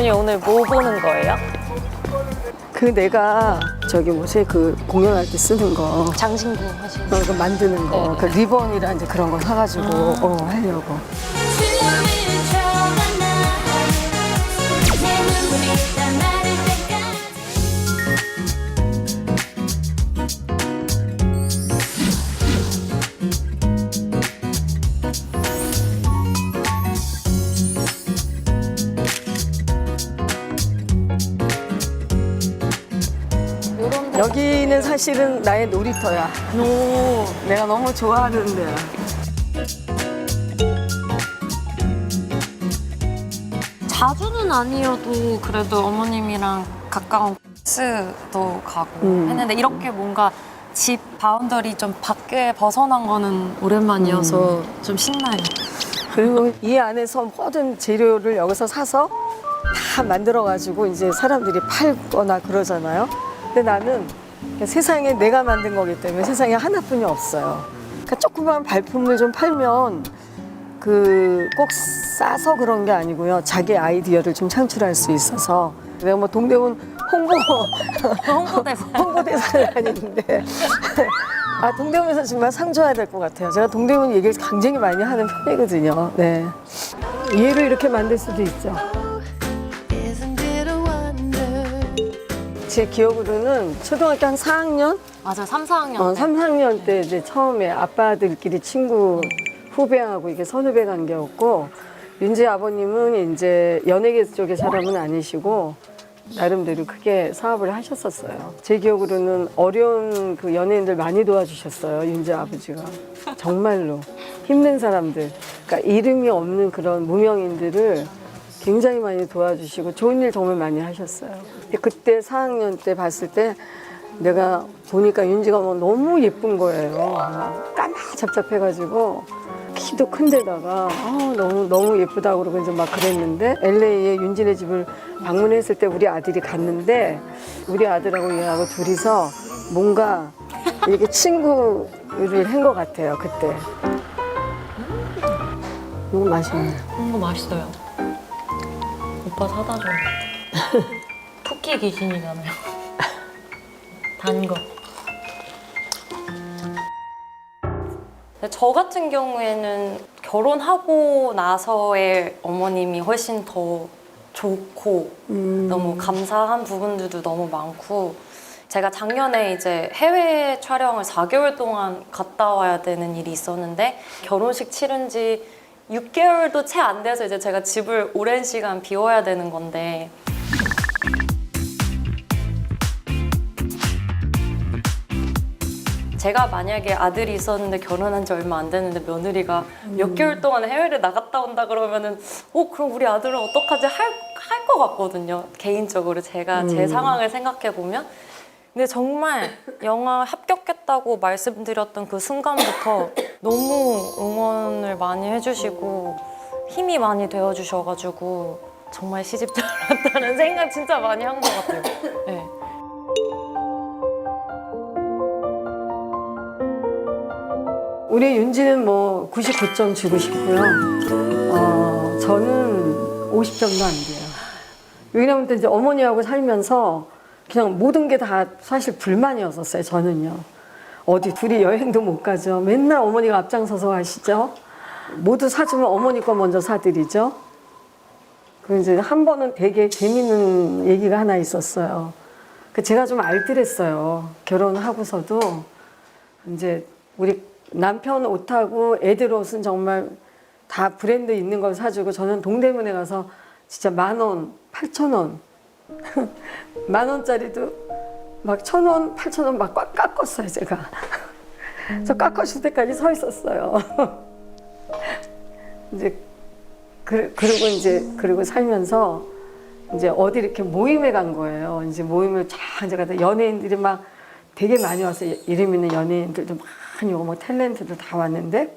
어머니 오늘 뭐 보는 거예요? 그 내가 저기 뭐지? 그 공연할 때 쓰는 거. 장신구 하시는 어, 그 만드는 거, 네, 그 리본이랑 이제 그런 거 사가지고 어, 하려고. 실은 나의 놀이터야. 오, 내가 너무 좋아하는 데야. 자주는 아니어도 그래도 어머님이랑 가까운 스도 가고 음. 했는데 이렇게 뭔가 집 바운더리 좀 밖에 벗어난 거는 오랜만이어서 좀 신나요. 그리고 이 안에서 모든 재료를 여기서 사서 다 만들어가지고 이제 사람들이 팔거나 그러잖아요. 근데 나는 세상에 내가 만든 거기 때문에 세상에 하나뿐이 없어요. 그러니까 조그만 발품을 좀 팔면 그 꼭 싸서 그런 게 아니고요. 자기 아이디어를 좀 창출할 수 있어서 내가 뭐 동대문 홍보 홍보대사. 홍보대사는 아닌데 아 동대문에서 정말 상 줘야 될 것 같아요. 제가 동대문 얘기를 굉장히 많이 하는 편이거든요. 네. 얘를 이렇게 만들 수도 있죠. 제 기억으로는 초등학교 한 4학년, 맞아요, 3, 4학년 어, 때. 3, 4학년 때 이제 처음에 아빠들끼리 친구 후배하고 이게 선후배 관계였고 윤지 아버님은 이제 연예계 쪽의 사람은 아니시고 나름대로 크게 사업을 하셨었어요. 제 기억으로는 어려운 그 연예인들 많이 도와주셨어요. 윤지 아버지가 정말로 힘든 사람들, 그러니까 이름이 없는 그런 무명인들을 굉장히 많이 도와주시고 좋은 일 정말 많이 하셨어요. 그때 4학년 때 봤을 때 내가 보니까 윤지가 뭐 너무 예쁜 거예요. 까마 잡잡해가지고 키도 큰데다가 아, 너무 너무 예쁘다 고 그러고 이제 막 그랬는데 LA에 윤진의 집을 방문했을 때 우리 아들이 갔는데 우리 아들하고 얘하고 둘이서 뭔가 이렇게 친구를 한 것 같아요 그때. 너무 맛있네. 너무 맛있어요. 오빠 사다 줘. 쿠키 귀신이잖아요. 단 거. 저 같은 경우에는 결혼하고 나서의 어머님이 훨씬 더 좋고 너무 감사한 부분들도 너무 많고 제가 작년에 이제 해외 촬영을 4개월 동안 갔다 와야 되는 일이 있었는데 결혼식 치른 지 6개월도 채 안 돼서 이제 제가 집을 오랜 시간 비워야 되는 건데. 제가 만약에 아들이 있었는데 결혼한 지 얼마 안 됐는데 며느리가 몇 개월 동안 해외를 나갔다 온다 그러면은 어 그럼 우리 아들은 어떡하지? 할 할 것 같거든요. 개인적으로 제가 제 상황을 생각해 보면 근데 정말 영화 합격했다고 말씀드렸던 그 순간부터 너무 응원을 많이 해주시고 힘이 많이 되어주셔가지고 정말 시집 잘 왔다는 생각 진짜 많이 한 것 같아요. 네. 우리 윤지는 뭐 99점 주고 싶고요. 어, 저는 50점도 안 돼요. 왜냐면 또 이제 어머니하고 살면서 그냥 모든 게 다 사실 불만이었었어요, 저는요. 어디 둘이 여행도 못 가죠. 맨날 어머니가 앞장서서 하시죠. 모두 사주면 어머니 거 먼저 사드리죠. 그 이제 한 번은 되게 재밌는 얘기가 하나 있었어요. 그 제가 좀 알뜰했어요. 결혼하고서도 이제 우리 남편 옷하고 애들 옷은 정말 다 브랜드 있는 걸 사주고 저는 동대문에 가서 진짜 만 원, 팔천 원, 만 원짜리도 막 천 원, 팔천 원 막 꽉 깎았어요 제가. 저 깎아줄 때까지 서 있었어요. 이제 그, 그리고 이제 그리고 살면서 이제 어디 이렇게 모임에 간 거예요. 이제 모임을 쫙 이제 가다 연예인들이 막 되게 많이 왔어요. 이름 있는 연예인들도 많이 오고 뭐 탤런트도 다 왔는데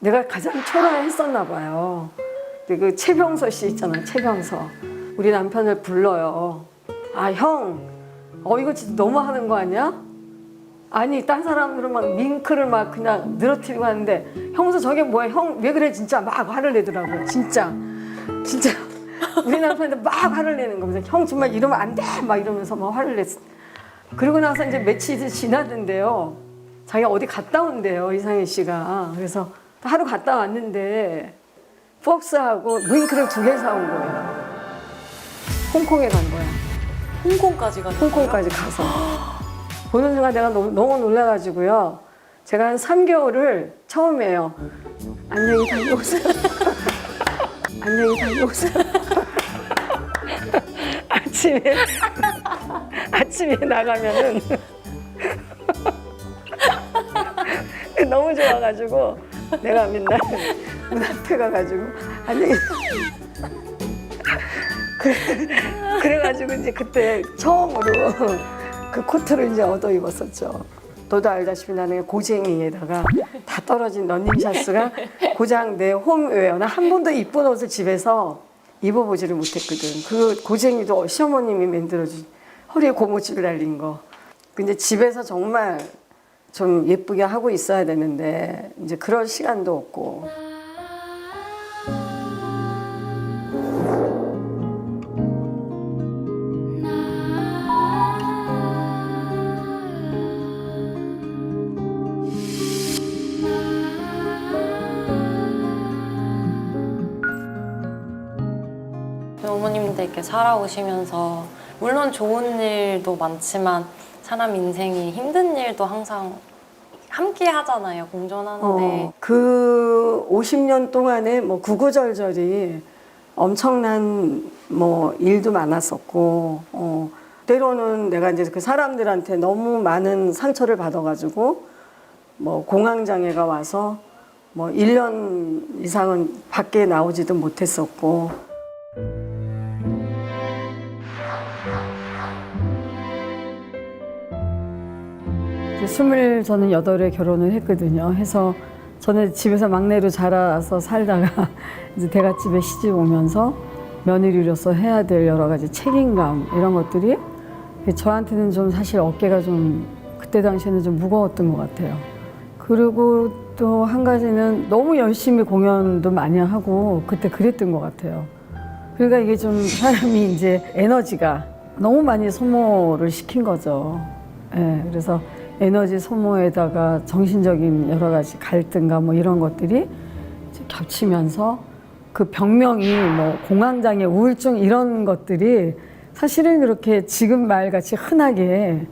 내가 가장 초라했었나 봐요. 그 최병서 씨 있잖아요. 최병서. 우리 남편을 불러요. 아, 형. 어, 이거 진짜 너무 하는 거 아니야? 아니, 딴 사람들은 막 밍크를 막 그냥 늘어뜨리고 하는데 형서 저게 뭐야? 형 왜 그래? 진짜 막 화를 내더라고요. 진짜. 진짜. 우리 남편한테 막 화를 내는 거면서 형 정말 이러면 안 돼! 막 이러면서 막 화를 냈어. 그러고 나서 이제 며칠이 지나던데요. 자기가 어디 갔다 온대요, 이상희 씨가. 그래서 하루 갔다 왔는데 폭스하고 무잉크를 두 개 사온 거예요. 홍콩에 간 거야. 홍콩까지 가는 거예요? 홍콩까지 가서. 보는 순간 내가 너무, 너무 놀라가지고요. 제가 한 3개월을 처음이에요. 안녕히 다녀오세요. 안녕히 다녀오세요. 아침에, 아침에 나가면은 너무 좋아가지고 내가 맨날 문 앞에 가가지고 안녕히 그래가지고 이제 그때 처음으로 그 코트를 이제 얻어 입었었죠. 너도 알다시피 나는 고쟁이에다가 다 떨어진 런닝샷스가 고장 내 홈웨어. 나 한 번도 이쁜 옷을 집에서 입어보지를 못했거든. 그 고쟁이도 시어머님이 만들어준 허리에 고무줄 달린 거. 근데 집에서 정말 좀 예쁘게 하고 있어야 되는데 이제 그럴 시간도 없고. 어머님들께 살아오시면서 물론 좋은 일도 많지만 사람 인생이 힘든 일도 항상 함께 하잖아요 공존하는데. 어, 그 50년 동안에 뭐 구구절절이 엄청난 뭐 일도 많았었고, 어, 때로는 내가 이제 그 사람들한테 너무 많은 상처를 받아가지고, 뭐 공황장애가 와서 뭐 1년 이상은 밖에 나오지도 못했었고, 스물 저는 여덟에 결혼을 했거든요. 해서 저는 집에서 막내로 자라서 살다가 이제 대갓집에 시집 오면서 며느리로서 해야 될 여러 가지 책임감 이런 것들이 저한테는 좀 사실 어깨가 좀 그때 당시에는 좀 무거웠던 것 같아요. 그리고 또 한 가지는 너무 열심히 공연도 많이 하고 그때 그랬던 것 같아요. 그러니까 이게 좀 사람이 이제 에너지가 너무 많이 소모를 시킨 거죠. 예, 그래서 에너지 소모에다가 정신적인 여러 가지 갈등과 뭐 이런 것들이 겹치면서 그 병명이 뭐 공황장애, 우울증 이런 것들이 사실은 그렇게 지금 말같이 흔하게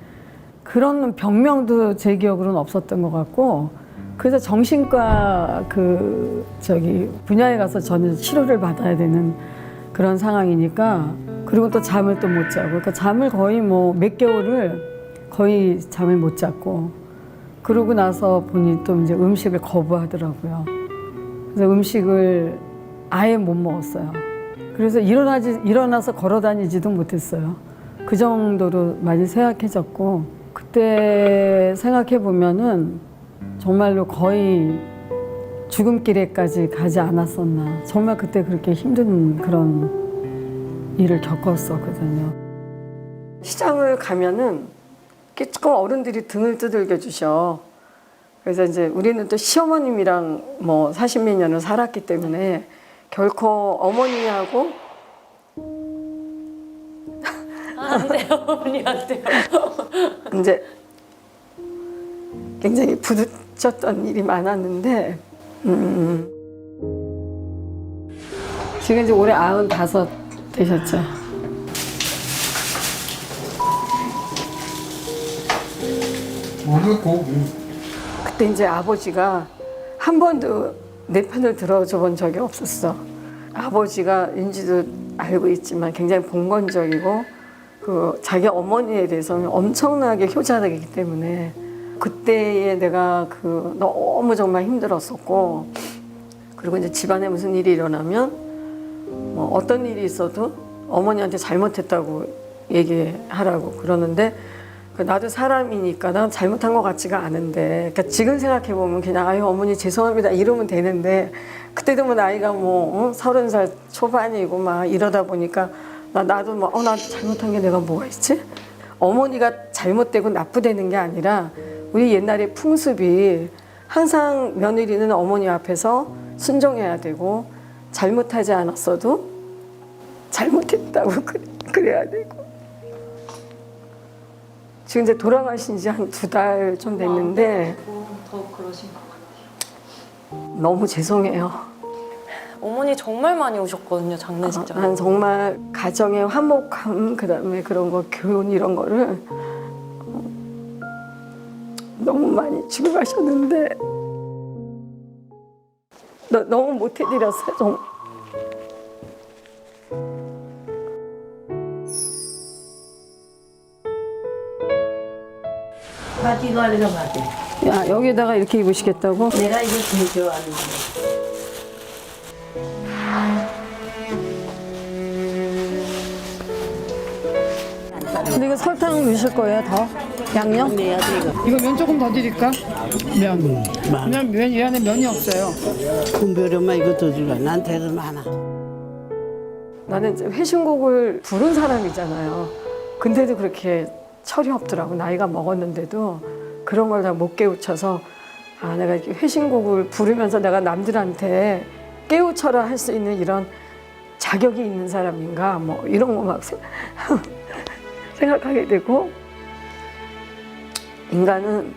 그런 병명도 제 기억으로는 없었던 것 같고 그래서 정신과 그 저기 분야에 가서 저는 치료를 받아야 되는 그런 상황이니까 그리고 또 잠을 또 못 자고 그러니까 잠을 거의 뭐 몇 개월을 거의 잠을 못 잤고 그러고 나서 보니 또 이제 음식을 거부하더라고요. 그래서 음식을 아예 못 먹었어요. 그래서 일어나지 일어나서 걸어 다니지도 못했어요. 그 정도로 많이 쇠약해졌고 그때 생각해 보면은 정말로 거의 죽음길에까지 가지 않았었나. 정말 그때 그렇게 힘든 그런 일을 겪었었거든요. 시장을 가면은 이렇게 조금 어른들이 등을 두들겨 주셔. 그래서 이제 우리는 또 시어머님이랑 뭐 40몇 년을 살았기 때문에 결코 어머니하고 아, 안 돼요 어머니 안 돼요 이제 굉장히 부딪혔던 일이 많았는데 음, 지금 이제 올해 아흔 다섯 되셨죠? 모르고 그때 이제 아버지가 한 번도 내 편을 들어줘 본 적이 없었어. 아버지가 인지도 알고 있지만 굉장히 봉건적이고 그 자기 어머니에 대해서는 엄청나게 효자적이기 때문에 그때에 내가 그 너무 정말 힘들었었고 그리고 이제 집안에 무슨 일이 일어나면 뭐 어떤 일이 있어도 어머니한테 잘못했다고 얘기하라고 그러는데 그 나도 사람이니까 난 잘못한 것 같지가 않은데. 그러니까 지금 생각해 보면 그냥 아유 어머니 죄송합니다. 이러면 되는데 그때도 뭐 나이가 뭐 어? 서른 살 초반이고 막 이러다 보니까 나 나도 뭐어나 잘못한 게 내가 뭐가 있지? 어머니가 잘못되고 나쁘다는 게 아니라 우리 옛날의 풍습이 항상 며느리는 어머니 앞에서 순종해야 되고 잘못하지 않았어도 잘못했다고 그래, 그래야 되고 지금 이제 돌아가신 지 한 두 달 좀 됐는데 더 그러신 것 같아요. 너무 죄송해요. 어머니 정말 많이 오셨거든요 장례식장. 난 정말 가정의 화목함 그다음에 그런 거 교훈 이런 거를 어, 너무 많이 주고 가셨는데 너, 너무 못 해드렸어요. 정 바지 가리가 바지. 야 여기다가 이렇게 입으시겠다고? 내가 이거 제일 좋아하는데. 근데 이거 설탕 넣으실 거예요 더? 양념? 내야 돼 이거. 이거 면 조금 더 드릴까? 면. 그냥 면, 이 안에 면이 없어요. 군별이만 이거 더 줄라. 나한테는 많아. 나는 이제 회신곡을 부른 사람이잖아요. 근데도 그렇게 철이 없더라고. 나이가 먹었는데도 그런 걸 다 못 깨우쳐서 아, 내가 이렇게 회신곡을 부르면서 내가 남들한테 깨우쳐라 할 수 있는 이런 자격이 있는 사람인가 뭐 이런 거 막 생각하게 되고 인간은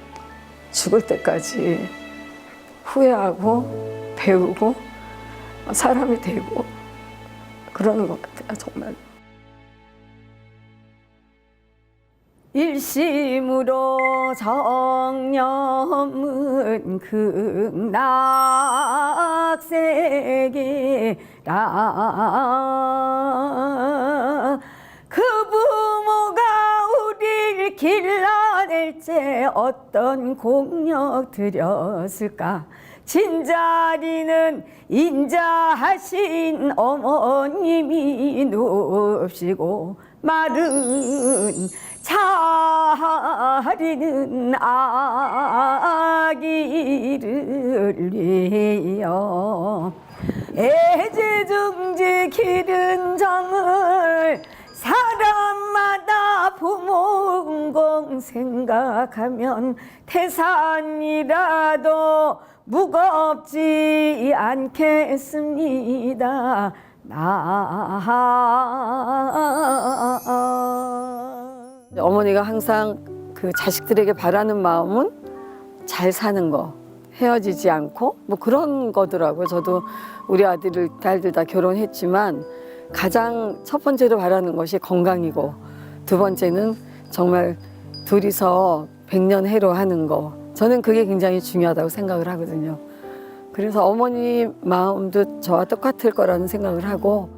죽을 때까지 후회하고 배우고 사람이 되고 그러는 것 같아요, 정말. 일심으로 정념은 극락세계라. 그 부모가 우리를 길러낼 때 어떤 공력 들였을까? 진자리는 인자하신 어머님이 눕시고 마른 자리는 아기를 위하여 애지중지 기른 정을 사람마다 부모운공 생각하면 태산이라도 무겁지 않겠습니다. 나 어머니가 항상 그 자식들에게 바라는 마음은 잘 사는 거 헤어지지 않고 뭐 그런 거더라고요. 저도 우리 아들을 딸들 다 결혼했지만 가장 첫 번째로 바라는 것이 건강이고 두 번째는 정말 둘이서 백년 해로 하는 거 저는 그게 굉장히 중요하다고 생각을 하거든요. 그래서 어머니 마음도 저와 똑같을 거라는 생각을 하고